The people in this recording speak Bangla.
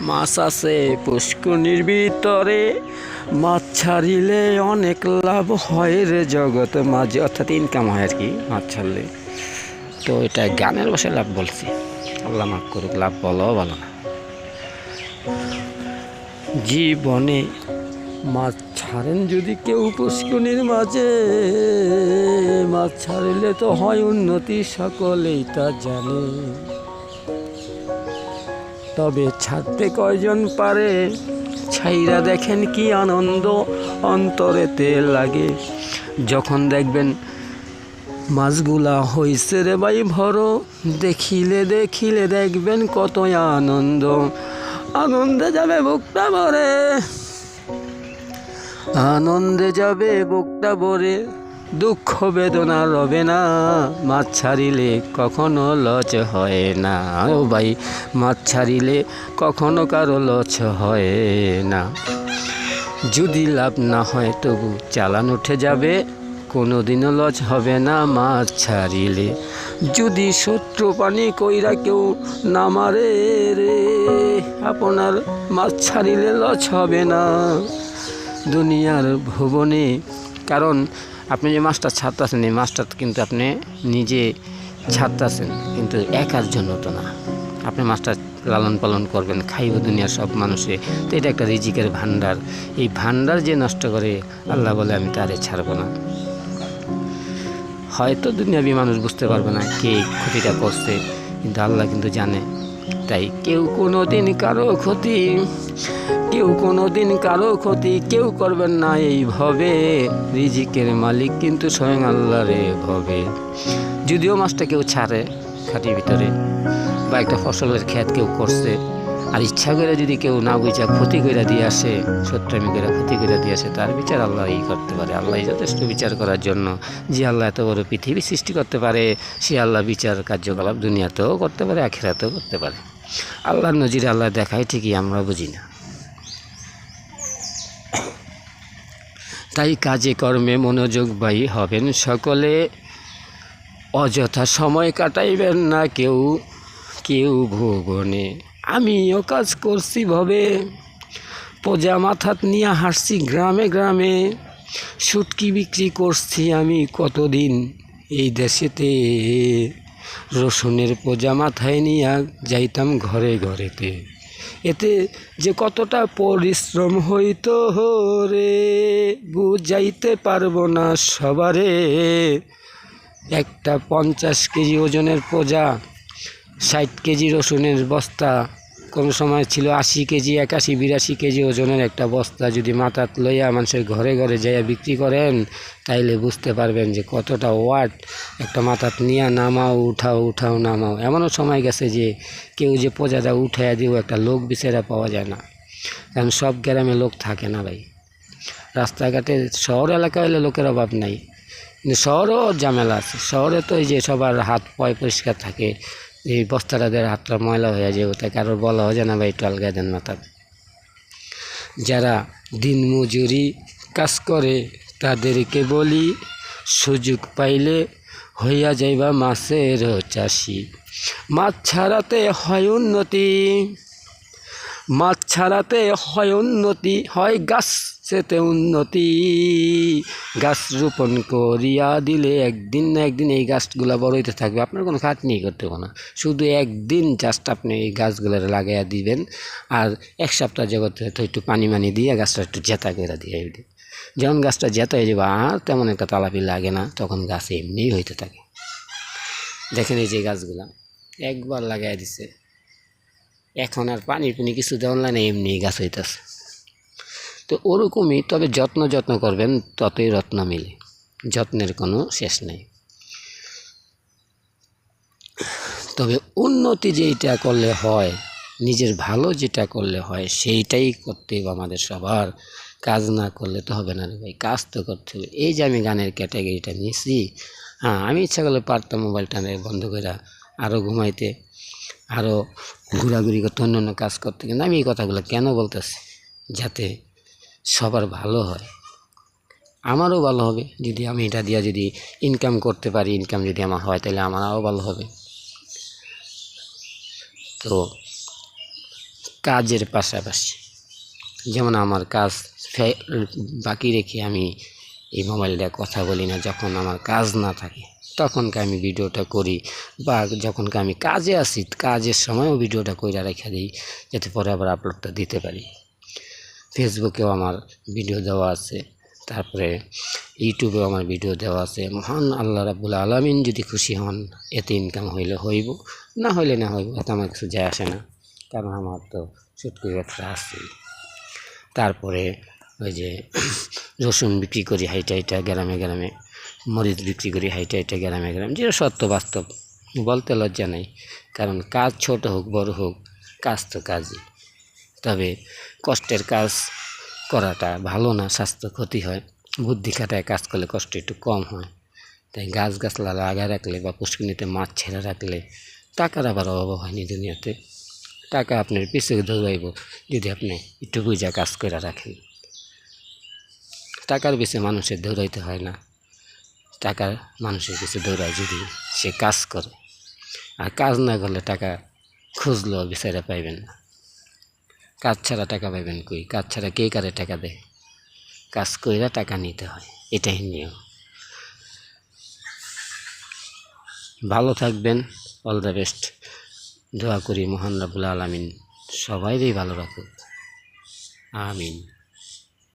মাছ আছে পুষ্কনির ভিতরে। মাছ ছাড়িলে অনেক লাভ হয় রে জগৎ মাঝে। অর্থাৎ ইনকাম হয় আর কি মাছ ছাড়লে। তো এটা গানের বসে লাভ বলছি। আল্লাহ মাফ করুক, লাভ বলো বলো না। জীবনে মাছ ছাড়েন যদি কেউ পুষ্কনির মাঝে। মাছ ছাড়িলে তো হয় উন্নতি, সকলেই তা জানে। তবে ছাড়তে কয়জন পারে? ছাইরা দেখেন কি আনন্দ অন্তরেতে লাগে। যখন দেখবেন মাছগুলা হইছে রে ভাই ভরো, দেখিলে দেখিলে দেখবেন কত আনন্দ। আনন্দে যাবে বুকটা ভরে, আনন্দে যাবে বুকটা ভরে। দুঃখ বেদনা রবে না, মাছ ছাড়িলে কখনো লচ হয় না। ও ভাই, মাছ ছাড়িলে কখনো কারও লচ হয় না। যদি লাভ না হয় তবু চালান উঠে যাবে কোনো দিনও লজ হবে না মাছ ছাড়িলে। যদি শত্রু পানি কইরা কেউ না মারে রে, আপনার মাছ ছাড়িলে লজ হবে না। দুনিয়ার ভুবনে, কারণ আপনি যে মাছটা ছাড়তেছেন এই মাছটা কিন্তু আপনি নিজে ছাড়তেছেন কিন্তু একার জন্য তো না। আপনি মাছটা লালন পালন করবেন, খাইব দুনিয়ার সব মানুষে। তো এটা একটা রিজিকের ভান্ডার এই ভান্ডার যে নষ্ট করে, আল্লাহ বলে, আমি তারে ছাড়বো না। হয়তো দুনিয়াবি মানুষ বুঝতে পারবে না কে ক্ষতিটা করছে, কিন্তু আল্লাহ কিন্তু জানে। তাই কেউ কোনো দিন কারও ক্ষতি কেউ কোনো দিন কারও ক্ষতি কেউ করবেন না, এইভাবে রিজিকের মালিক কিন্তু স্বয়ং আল্লাহ রে ভবে। যদিও মাছটা কেউ ছাড়ে খাটির ভিতরে বা একটা ফসলের ক্ষেত কেউ করছে, আর ইচ্ছা করে যদি কেউ না বুঝা ক্ষতি করে দিয়ে আসে সত্যমি করে ক্ষতি করে দিয়ে আসে, তার বিচার আল্লাহ ই করতে পারে। আল্লাহ যথেষ্ট বিচার করার জন্য যে আল্লাহ এত বড় পৃথিবী সৃষ্টি করতে পারে, সে আল্লাহ বিচার কার্যকলাপ দুনিয়াতেও করতে পারে, আখেরাতেও করতে পারে। আল্লাহর নজিরে আল্লাহ দেখায় ঠিকই, আমরা বুঝি না। তাই কাজে কর্মে মনোযোগবাহী হবেন সকলে। অযথা সময় কাটাইবেন না কেউ কেউ ভুবনে। আমিও কাজ করছি ভবে। পোজা মাথাত নিয়ে হাসছি গ্রামে গ্রামে। সুটকি বিক্রি করছি আমি কতদিন এই দেশেতে? রসুনের পোজা মাথায় নিয়ে যাইতাম ঘরে ঘরেতে। এতে যে কতটা পরিশ্রম হইত রে, বুঝাইতে পারব না সবারে। একটা পঞ্চাশ কেজি ওজনের পোজা ষাট কেজি রসুনের বস্তা কোনো সময় ছিল আশি কেজি, একাশি, বিরাশি কেজি ওজনের একটা বস্তা যদি মাথাত লইয়া মানুষের ঘরে ঘরে যাইয়া বিক্রি করেন, তাইলে বুঝতে পারবেন যে কতটা ওয়াট একটা মাথাত নিয়ে নামাও, উঠাও উঠাও, নামাও। এমনও সময় গেছে যে কেউ যে পোজাটা উঠাইয়া দিও একটা লোক বিচেরা পাওয়া যায় না। কারণ সব গ্রামে লোক থাকে না ভাই। রাস্তাঘাটে শহর এলাকা হলে লোকের অভাব নাই। শহরেও ঝামেলা আছে। শহরে তো এই যে সবার হাত পয় পরিষ্কার থাকে এই বস্তাটা দিয়ে হাতটা ময়লা হয়ে যায় ওটা কারোর বলা হয় না ভাই, একটু আলগা দেন যারা দিন মজুরি কাজ করে, তাদেরকে বলি, সুযোগ পাইলে হইয়া যাইবা মাছের চাষি। মাছ ছাড়াতে হয় উন্নতি। মাছ ছাড়াতে হয় উন্নতি। হয় গাছ সেতে উন্নতি। গাছ রোপণ করিয়া দিলে একদিন না একদিন এই গাছগুলো বড় হইতে থাকবে। আপনার কোনো খাটনি করতে হবে না। শুধু একদিন জাস্ট আপনি এই গাছগুলো লাগাইয়া দিবেন আর এক সপ্তাহ জগতে একটু পানি মানি দিয়ে গাছটা একটু জেতা করে দিয়ে দিবেন যখন গাছটা জেতা হয়ে যাবে আর তেমন একটা তালাপি লাগে না, তখন গাছ এমনিই হইতে থাকে। দেখেন এই যে গাছগুলা, একবার লাগাই দিছে। এখন আর পানি পুনি কিছু দেওয়ান লাগে না এমনি গাছ হইতেছে। তো ওরকমই, তবে যত্ন যত্ন করবেন, ততই রত্ন মিলে। যত্নের কোনো শেষ নেই। তবে উন্নতি যেটা করলে হয়, নিজের ভালো যেটা করলে হয়, সেইটাই করতে হবে আমাদের সবার। কাজ না করলে তো হবে না রে ভাই, কাজ তো করতে হবে। এই যে আমি গানের ক্যাটাগরিটা নিয়েছি হ্যাঁ আমি ইচ্ছা করলে পারতাম মোবাইলটা বন্ধ করে আরও ঘুমাইতে আরও ঘোরাঘুরি করতে অন্য অন্য কাজ করতে। কিন্তু আমি এই কথাগুলো কেন বলতেছি? যাতে সবার ভালো হয়। আমারও ভালো হবে। যদি আমি এটা দিয়ে যদি ইনকাম করতে পারি ইনকাম যদি আমার হয়, তাহলে আমারও ভালো হবে। তো কাজের পাশাপাশি, যেমন আমার কাজ বাকি রেখে আমি এই মোবাইলটা কথা বলি না, যখন আমার কাজ না থাকে, তখনকে আমি ভিডিওটা করি বা যখনকে আমি কাজে আসি, কাজের সময়ও ভিডিওটা কইরা রেখে দিই, যাতে পরে আবার আপলোডটা দিতে পারি। ফেসবুকেও আমার ভিডিও দেওয়া আছে, তারপরে ইউটিউবেও আমার ভিডিও দেওয়া আছে। মহান আল্লাহ রাবুল আলমিন যদি খুশি হন, এতে ইনকাম হইলে হইব, না হইলে না হইব, এতে আমার কিছু যায় আসে না। কারণ আমার তো সুটকি ব্যবসা আছে। তারপরে ওই যে রসুন বিক্রি করি, হাইটা হাইটা, গ্রামে গ্রামে মরিচ বিক্রি করি, হাইটা হাইটা, গ্রামে গ্রামে, যেটা সত্য বাস্তব, বলতে লজ্জা নেই। কারণ কাজ ছোট হোক, বড় হোক, কাজ তো কাজই। তবে কষ্টের কাজ করাটা ভালো না, স্বাস্থ্য ক্ষতি হয়। বুদ্ধি খাটায় কাজ করলে কষ্ট একটু কম হয়। তাই গাছ গাছলা লাগা রাখলে বা পুষ্কিনিতে মাছ ছেড়ে রাখলে টাকার আবার অভাব হয়নি দুনিয়াতে। টাকা আপনার পিছিয়ে দৌড়াইব যদি আপনি একটু বুঝা কাজ করে রাখেন। টাকার বেশি মানুষের দৌড়াইতে হয় না। টাকার মানুষের কাছে দৌড়ায় যদি সে কাজ করে। আর কাজ না করলে টাকা খুঁজলেও বিচারে পাইবেন না। কাজ ছাড়া টাকা পাইবেন কই? কাজ ছাড়া কে কারে টাকা দেয়? কাজ কইরা টাকা নিতে হয়, এটাই নিয়ম। ভালো থাকবেন, অল দ্য বেস্ট। দোয়া করি মোহান রাবুল আলমিন, সবাইরই ভালো রাখুক। আমিন।